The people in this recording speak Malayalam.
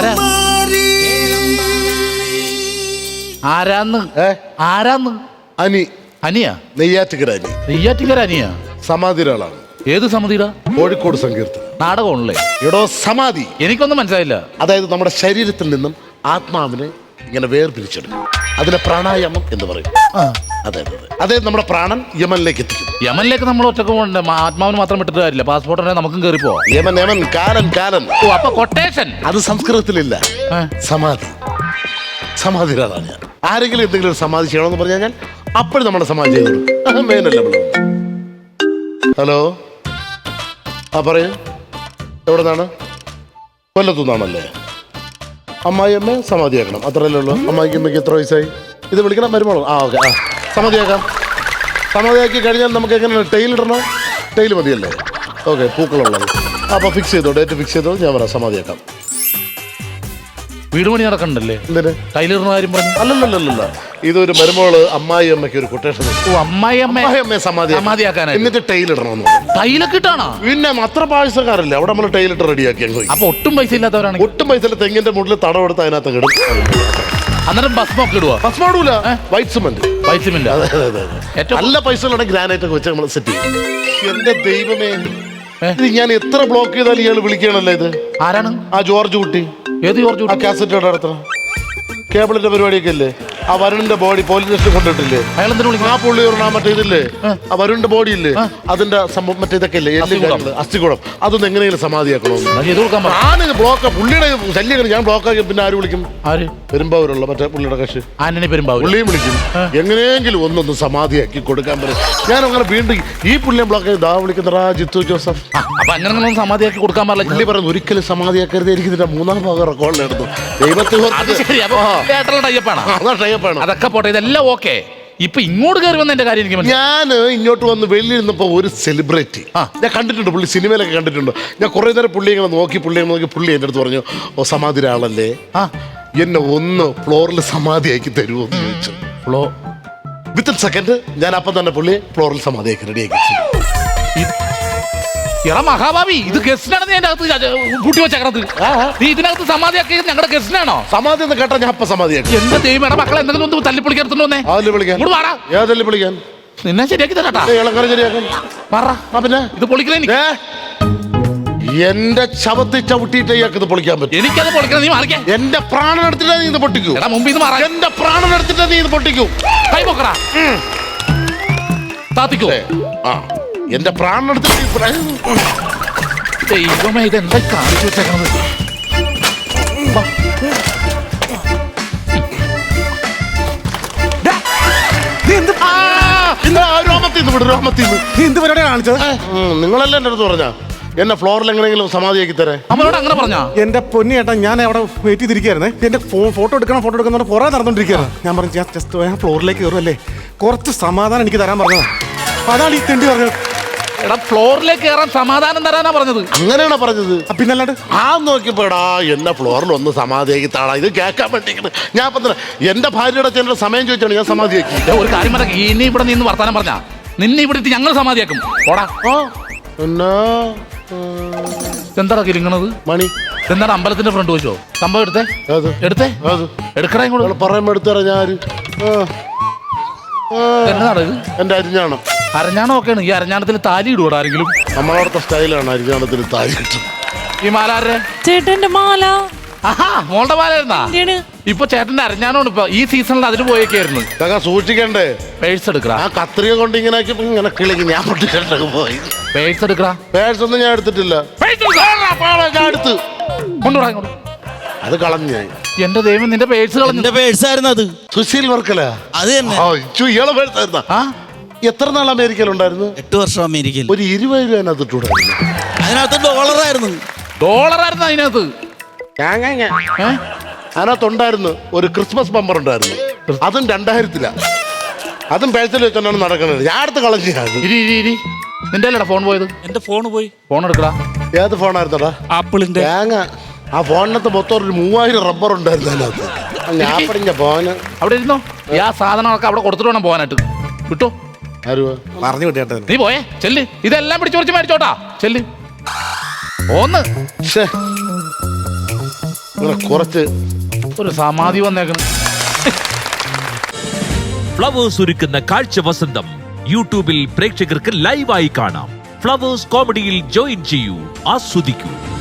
ആരാ? ആരാന്ന്? ഏ? ആരാന്ന്? അനി. അനിയാ? നെയ്യാറ്റുകര അനി നെയ്യാറ്റിക്കര അനിയാ? സമാധിരാളാണ് ഏത് സമിതിയുടെ കോഴിക്കോട് സങ്കീർത്തനം. നാടകമാണല്ലേ? എടോ സമാധി. എനിക്കൊന്നും മനസ്സിലായില്ല. അതായത് നമ്മുടെ ശരീരത്തിൽ നിന്നും ആത്മാവിനെ ഇങ്ങനെ വേർപിരിച്ചെടുക്കും അതിനെ പ്രാണായാമം എന്ന് പറയും. അതെ അതെ അതെ. നമ്മുടെ പ്രാണൻ യമനിലേക്ക് എത്തിക്കും യമനിലേക്ക് നമ്മൾ ഒറ്റയ്ക്ക് പോകണ്ട ആത്മാവിന് മാത്രം വിട്ടിട്ട് കാര്യമില്ല. പാസ്പോർട്ട് നമുക്കും കയറി പോവാം. യമൻ യമൻ കാലൻ കാലൻ. ഓ അപ്പൊ കൊട്ടേഷൻ അത് സംസ്കൃതത്തിലില്ല. സമാധി. സമാധിരാളാണ് ഞാൻ. ആരെങ്കിലും എന്തെങ്കിലും ഒരു സമാധി ചെയ്യണമെന്ന് പറഞ്ഞു കഴിഞ്ഞാൽ അപ്പോഴും നമ്മുടെ സമാധി ചെയ്തു മെയിൻ മെയിനല്ല ഹലോ? ആ പറയൂ. എവിടെ നിന്നാണ് കൊല്ലത്തു നിന്നാണല്ലേ അമ്മായി അമ്മ സമാധിയാക്കണം. അത്രയല്ലേ ഉള്ളൂ. അമ്മായിക്ക് അമ്മയ്ക്ക് എത്ര വയസ്സായി? ഇത് വിളിക്കണം മരുമോളോ ആ ഓക്കെ. ആ സമാധിയാക്കാം. സമാധിയാക്കി കഴിഞ്ഞാൽ നമുക്ക് എങ്ങനെയാണ്? ടെയിൽ ഇടണോ? ടെയിൽ മതിയല്ലേ? ഓക്കെ പൂക്കളുള്ളത്. അപ്പോൾ ഫിക്സ് ചെയ്തോ? ഡേറ്റ് ഫിക്സ് ചെയ്തോ? ഞാൻ പറയാം സമാധിയാക്കാം. വീട് പണി നടക്കണ്ടല്ലേ? എന്തിന്? ടൈലറിന് ആരും പറഞ്ഞു. അല്ലല്ലല്ലല്ല. ഇതൊരു മരുമോൾ അമ്മായി അമ്മയ്ക്ക് ഒരു കൊട്ടേഷൻ ഓ അമ്മായി അമ്മ അമ്മായി അമ്മയെ സമാധി സമാധിയാക്കാനായിട്ട്. എന്നിട്ട് ടൈൽ ഇടണമെന്ന് പറഞ്ഞു. ടൈലൊക്കെ ഇട്ടാണോ പിന്നെ അത്ര പാഴ്സക്കാരല്ലേ അവിടെ നമ്മൾ ടൈൽ ഇട്ട് റെഡിയാക്കി അങ്ങ് പോയി അപ്പൊ ഒട്ടും പൈസ ഇല്ലാത്തവരാണ്. ഒട്ടും പൈസ തെങ്ങിന്റെ മുകളിൽ തടം എടുത്ത് അതിനകത്ത് കിടും അന്നേരം ബസ് നോക്കി ഇടുവാ? ഭസ്മാടൂല വൈറ്റ് സിമന്റ് വൈറ്റ് ഇല്ല അതെ അതെ അതെ ഏറ്റവും നല്ല പൈസ ഉള്ള ഗ്രാനൈറ്റ് ഒക്കെ വെച്ച് നമ്മൾ സെറ്റ് ചെയ്യും. എന്റെ ദൈവമേ. ഏ? ഇത് ഞാൻ എത്ര ബ്ലോക്ക് ചെയ്താലും ഇയാൾ വിളിക്കണല്ലേ ഇത്? ആരാണ്? ആ ജോർജ് കുട്ടി. ഏത് ജോർജ് ആ കാസറ്റ് നടത്തണം. കേബിളിന്റെ പരിപാടിയൊക്കെ ഇല്ലേ? ആ വരുണിന്റെ ബോഡി പോലീസ് സ്റ്റേഷൻ കൊണ്ടിട്ടില്ലേ? അയാൾ എന്തിനു ആ പുള്ളി ഒരു മറ്റേ ഇതില്ലേ? ആ. വരുണിന്റെ ബോഡി ഇല്ലേ? അതിന്റെ സംഭവം മറ്റേ ഇതൊക്കെ ഇല്ലേ? അസ്ഥികുളം അസ്ഥികൂടം. അതൊന്നും എങ്ങനെയെങ്കിലും സമാധിയാക്കണമെന്ന് ഞാനിത് ബ്ലോക്ക് പുള്ളിയുടെ ശല്യം ഞാൻ ബ്ലോക്ക് ആക്കി പിന്നെ ആര് വിളിക്കും? ആര്? പെരുമ്പാവൂരുള്ള മറ്റേ പുള്ളിയുടെ കക്ഷി. ആന്റണി പെരുമ്പാവൂർ പുള്ളിയും വിളിക്കും. എങ്ങനെയെങ്കിലും ഒന്നൊന്ന് സമാധിയാക്കി കൊടുക്കാൻ പറ്റും ഞാൻ അങ്ങനെ വീണ്ടും ഈ പുള്ളിയെ ബ്ലോക്ക് ആക്കി ദാ വിളിക്കുന്നതാ ജിത്തു ജോസഫ്. അപ്പൊ അങ്ങനെ ഒന്നും സമാധിയാക്കി കൊടുക്കാൻ പുള്ളി പറഞ്ഞു ഒരിക്കലും സമാധിയാക്കരുത്. എനിക്ക് ഇതിന്റെ മൂന്നാം ഭാഗം റെക്കോർഡിലെടുത്തു ദൈവത്തെ അയ്യപ്പാണ് അതാ ടൈപ്പാണ് അതൊക്കെ പോട്ടെ ഇതെല്ലാം ഓക്കെ. ഇപ്പൊ ഇങ്ങോട്ട് കയറി വന്ന എന്റെ കാര്യം എനിക്ക് മനസ്സിലായി ഞാൻ ഇങ്ങോട്ട് വന്ന് വെളിയിരുന്നപ്പോ ഒരു സെലിബ്രിറ്റി ആ. ഞാൻ കണ്ടിട്ടുണ്ട് പുള്ളി സിനിമയിലൊക്കെ കണ്ടിട്ടുണ്ട്. ഞാൻ കുറേ നേരം പുള്ളി ഇങ്ങനെ നോക്കി പുള്ളി ഇങ്ങനെ നോക്കി പുള്ളി എന്റെ അടുത്ത് പറഞ്ഞു ഓ സമാധി ആളല്ലേ ആ. എന്നെ ഒന്ന് ഫ്ലോറിൽ സമാധിയാക്കി തരുമോ എന്ന് ചോദിച്ചു. ഫ്ലോ വിത്തിൻ സെക്കൻഡ് ഞാൻ അപ്പം തന്നെ പുള്ളി ഫ്ലോറിൽ സമാധിയാക്കി റെഡിയാക്കി വെച്ചു. എടാ മഹാഭാവി ഇത് ഗസ്റ്റിനാണ് നീ എന്റെ അകത്ത് കൂട്ടി വെച്ചകത്ത്. നീ ഇതിനകത്ത് സമാധിയാക്കി ഞങ്ങളുടെ ഗസ്റ്റിനാണോ? സമാധി എന്ന് കേട്ടാ ഞാൻ അപ്പം സമാധിയാക്കി. എന്റെ ദൈവം എടാ മക്കളെ എന്തെങ്കിലും ഒന്ന് തല്ലിപ്പൊളിക്കരുത്തുണ്ടോ വന്നേ. അതിൽ വിളിക്കാൻ ഇങ്ങോട്ട് വാടാ. ഏതെല്ലാം വിളിക്കാൻ നിന്നെ ശരിയാക്കി തരാട്ടാ. ഏ, ഇളങ്കര ശരിയാക്കാൻ പറ. പിന്നെ? ഇത് എനിക്ക്. ഏ എന്റെ ചവത്തി ചവിട്ടിയിട്ട് ഇത് പൊളിക്കാൻ പറ്റും. എനിക്കത് പൊളിക്കണം നീ മാറിക്കേ. എന്റെ പ്രാണൻ എടുത്തിട്ട് നീ ഇത് പൊട്ടിക്കൂ. എടാ മുമ്പ് ഇത് മാറാ. എന്റെ പ്രാണൻ എടുത്തിട്ട് നീ ഇത് പൊട്ടിക്കൂ. കൈ പൊക്കടാ. താത്തിക്കൂ. ആ. എന്റെ പ്രാണെടുത്ത് ദൈവമേ ഇതെന്താ കാണിച്ചു വെച്ചേക്കണത്? നിങ്ങളല്ലേ എന്റെ അടുത്ത് പറഞ്ഞ? എന്നെ ഫ്ലോറിൽ എങ്ങനെയെങ്കിലും സമാധിയാക്കി തരേ. അമ്മയോട് അങ്ങനെ പറഞ്ഞാ? എന്റെ പൊന്നി ഏട്ടാ ഞാൻ അവിടെ വെയിറ്റ് ചെയ്തിരിക്കുകയായിരുന്നേ. എന്റെ ഫോ- ഫോട്ടോ എടുക്കണം ഫോട്ടോ എടുക്കണം പുറകെ നടന്നുകൊണ്ടിരിക്കുകയാണ് ഞാൻ പറഞ്ഞു ഞാൻ ജസ്റ്റ് ഞാൻ ഫ്ലോറിലേക്ക് കയറുമല്ലേ കുറച്ച് സമാധാനം എനിക്ക് തരാൻ പറഞ്ഞതാ. അതാണ് ഈ തെണ്ടി പറഞ്ഞത്. എടാ ഫ്ലോറിലേക്ക് കയറാൻ സമാധാനം തരാനാ പറഞ്ഞത്. അങ്ങനെയാണോ പറഞ്ഞത്? ആ, പിന്നല്ലാണ്ട്? ആ നോക്കിയപ്പോടാ എന്നെ ഫ്ലോറിൽ ഒന്ന് സമാധിയാക്കി താടാ. ഇത് കേൾക്കാൻ വേണ്ടിയിട്ട് ഞാൻ പറഞ്ഞത് തന്നെ എന്റെ ഭാര്യയുടെ ചെന്ന സമയം ചോദിച്ചാണ് ഞാൻ സമാധിയാക്കി. ദേ, ഒരു കാര്യം പറഞ്ഞ ഇനി ഇവിടെ നിന്ന് വർത്താനം പറഞ്ഞാ. നിന്നെ ഇവിടെ ഇട്ട് ഞങ്ങൾ സമാധിയാക്കും. ഓടാ ആ എന്നാ എന്താടാ കിരിങ്ങണത് മണി. എന്താണ് അമ്പലത്തിന്റെ ഫ്രണ്ട് വെച്ചോ സംഭവം എടുത്തേ? അത്. എടുത്തേ? അത്. എടുക്കടാ ഇങ്ങോട്ട്. പറയുമ്പോൾ എടുത്തറ ഞാൻ എന്നതാണ് ഇത്? എന്റെ അരിഞ്ഞാണ്. അരഞ്ഞാണം ഒക്കെയാണ്. ഈ അരഞ്ഞാണത്തിൽ താലി ഇടുവോ ആരെങ്കിലും? നമ്മളവിടുത്തെ സ്റ്റൈലാണ് അരിഞ്ഞാണത്തിന് താലി കിട്ടും ഈ മാലാരെ ചേട്ടന്റെ മാല. ആഹാ മോളുടെ മാലായിരുന്നാ എന്തിനാണ് ഇപ്പൊ ചേട്ടന്റെ അരഞ്ഞാണോണ് ഇപ്പൊ. ഈ സീസണിൽ അതിന് പോയേക്കായിരുന്നു. ഇതൊക്കെ സൂക്ഷിക്കണ്ടേ? പേഴ്സ് എടുക്കടാ. ആ കത്രിക കൊണ്ട് ഇങ്ങനെ ആക്കിയപ്പോ ഇങ്ങനെ കിളിങ്ങി. ഞാൻ പൊട്ടിക്കണ്ടൊക്കെ പോയി. പേഴ്സ് എടുക്കടാ. പേഴ്സ് ഒന്നും ഞാൻ എടുത്തിട്ടില്ല. പേഴ്സ് എടുക്കടാ. ഞാൻ എടുത്ത്. കൊണ്ടുവിടാ ഇങ്ങോട്ട്. അത് കളഞ്ഞു ഞാൻ. എന്റെ ദൈവം നിന്റെ പേഴ്സ് കളഞ്ഞു. എന്റെ പേഴ്സായിരുന്നു അത്. സുശീൽ വർക്കല. അത് തന്നെ. ഇയാളെ പേഴ്സ് ആയിരുന്നു. ആ? എത്ര നാൾ അമേരിക്കയിലുണ്ടായിരുന്നു? എട്ട് വർഷം അമേരിക്കയിൽ. ഒരു ഇരുപത് രൂപ അതിനകത്ത് ഇട്ടുകൂടായിരുന്നു അതിനകത്ത് ഡോളറായിരുന്നു. ഡോളറായിരുന്നു അതിനകത്ത്. ഞാൻ ഞാൻ ഞാൻ. ഏ? അതിനകത്തുണ്ടായിരുന്നു ഒരു ക്രിസ്മസ് ബമ്പർ ഉണ്ടായിരുന്നു. അതും രണ്ടായിരത്തില. അതും പേഴ്സൽ വെച്ചാണ് നടക്കുന്നത്. ഞാൻ അടുത്ത് കളഞ്ഞു നിന്റെ അല്ലടാ ഫോൺ പോയത്? എന്റെ ഫോൺ പോയി. ഫോൺ എടുക്കടാ. ഏത് ഫോണായിരുന്നടാ? ആപ്പിളിന്റെ. തേങ്ങ. ആ ഫോണിനകത്ത് മൊത്തം ഒരു മൂവായിരം റബ്ബർ ഉണ്ടായിരുന്നു അതിനകത്ത്. ഫോന് അവിടെ ഇരുന്നോ? ഈ ആ സാധനങ്ങളൊക്കെ അവിടെ കൊടുത്തിട്ട് വേണം പോകാനായിട്ട്. വിട്ടോ? ആരുവാ? പറഞ്ഞു വിട്ടേട്ടാ നീ പോയേ ചെല്ല്. ഇതെല്ലാം പിടിച്ചു പറിച്ച് മേടിച്ചോട്ടാ. ചെല്ല്. ഒന്ന് ശ്ശേ. ഇങ്ങനെ കുറച്ച് ഒരു സമാധി വന്നേക്കണം ഫ്ലവേഴ്സ് ഒരുക്കുന്ന കാഴ്ച വസന്തം യൂട്യൂബിൽ പ്രേക്ഷകർക്ക് ലൈവായി കാണാം. ഫ്ലവേഴ്സ് കോമഡിയിൽ ജോയിൻ ചെയ്യൂ. ആസ്വദിക്കൂ.